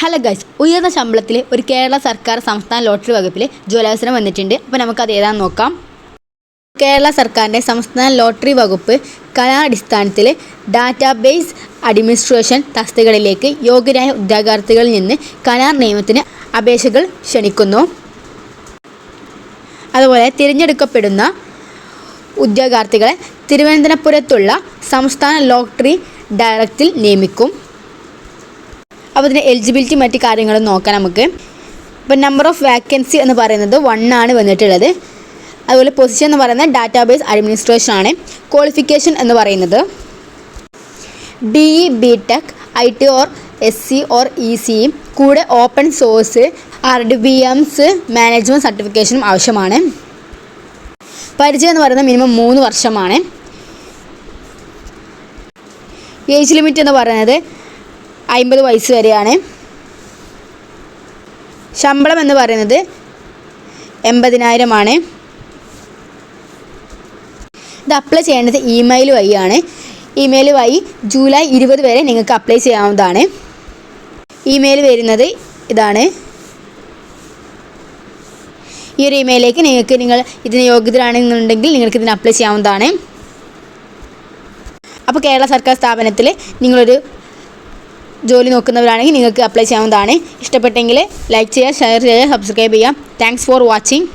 Hello guys ഉയർന്ന ശമ്പളത്തിൽ ഒരു കേരള സർക്കാർ സംസ്ഥാന ലോട്ടറി വകുപ്പിൽ ജോലിവസരം വന്നിട്ടുണ്ട്. അപ്പോൾ നമുക്കത് ഏതാണെന്ന് നോക്കാം. കേരള സർക്കാരിന്റെ സംസ്ഥാന ലോട്ടറി വകുപ്പ് കലാടിസ്ഥാനത്തിൽ ഡാറ്റാബേസ് അഡ്മിനിസ്ട്രേഷൻ തസ്തികളിലേക്ക് യോഗ്യരായ ഉദ്യോഗാർത്ഥികളിൽ നിന്ന് കലാ നിയമത്തിന് അപേക്ഷകൾ ക്ഷണിക്കുന്നു. അതുപോലെ തിരഞ്ഞെടുക്കപ്പെടുന്ന ഉദ്യോഗാർത്ഥികളെ തിരുവനന്തപുരത്തുള്ള സംസ്ഥാന ലോട്ടറി ഡയറക്റ്റിൽ നിയമിക്കും. അപ്പോൾ ഇതിന്റെ എലിജിബിലിറ്റി മറ്റു കാര്യങ്ങളും നോക്കാം നമുക്ക്. ഇപ്പം നമ്പർ ഓഫ് വാക്കൻസി എന്ന് പറയുന്നത് വൺ ആണ് വന്നിട്ടുള്ളത്. അതുപോലെ പൊസിഷൻ എന്ന് പറയുന്നത് ഡാറ്റാബേസ് അഡ്മിനിസ്ട്രേഷൻ ആണ്. ക്വാളിഫിക്കേഷൻ എന്ന് പറയുന്നത് D E B tech I T or S C or E C കൂടെ open source R D B MS management സർട്ടിഫിക്കേഷനും ആവശ്യമാണ്. പരിചയം എന്ന് പറയുന്നത് മിനിമം മൂന്ന് വർഷമാണ്. ഏജ് ലിമിറ്റ് എന്ന് പറയുന്നത് അമ്പത് വയസ്സ് വരെയാണ്. ശമ്പളം എന്ന് പറയുന്നത് എൺപതിനായിരമാണ്. ഇത് അപ്ലൈ ചെയ്യേണ്ടത് ഇമെയിൽ വഴിയാണ്. ഇമെയിൽ വഴി ജൂലൈ ഇരുപത് വരെ നിങ്ങൾക്ക് അപ്ലൈ ചെയ്യാവുന്നതാണ്. ഇമെയിൽ വരുന്നത് ഇതാണ്. ഈ ഒരു ഇമെയിലേക്ക് നിങ്ങൾക്ക് നിങ്ങൾ ഇതിന് യോഗ്യതരാണെന്നുണ്ടെങ്കിൽ നിങ്ങൾക്ക് ഇതിന് അപ്ലൈ ചെയ്യാവുന്നതാണ്. അപ്പോൾ കേരള സർക്കാർ സ്ഥാപനത്തിൽ നിങ്ങളൊരു ജോലി നോക്കുന്നവരാണെങ്കിൽ നിങ്ങൾക്ക് അപ്ലൈ ചെയ്യാവുന്നതാണ്. ഇഷ്ടപ്പെട്ടെങ്കിൽ ലൈക്ക് ചെയ്യുക ഷെയർ ചെയ്യുക സബ്സ്ക്രൈബ് ചെയ്യുക. Thanks for watching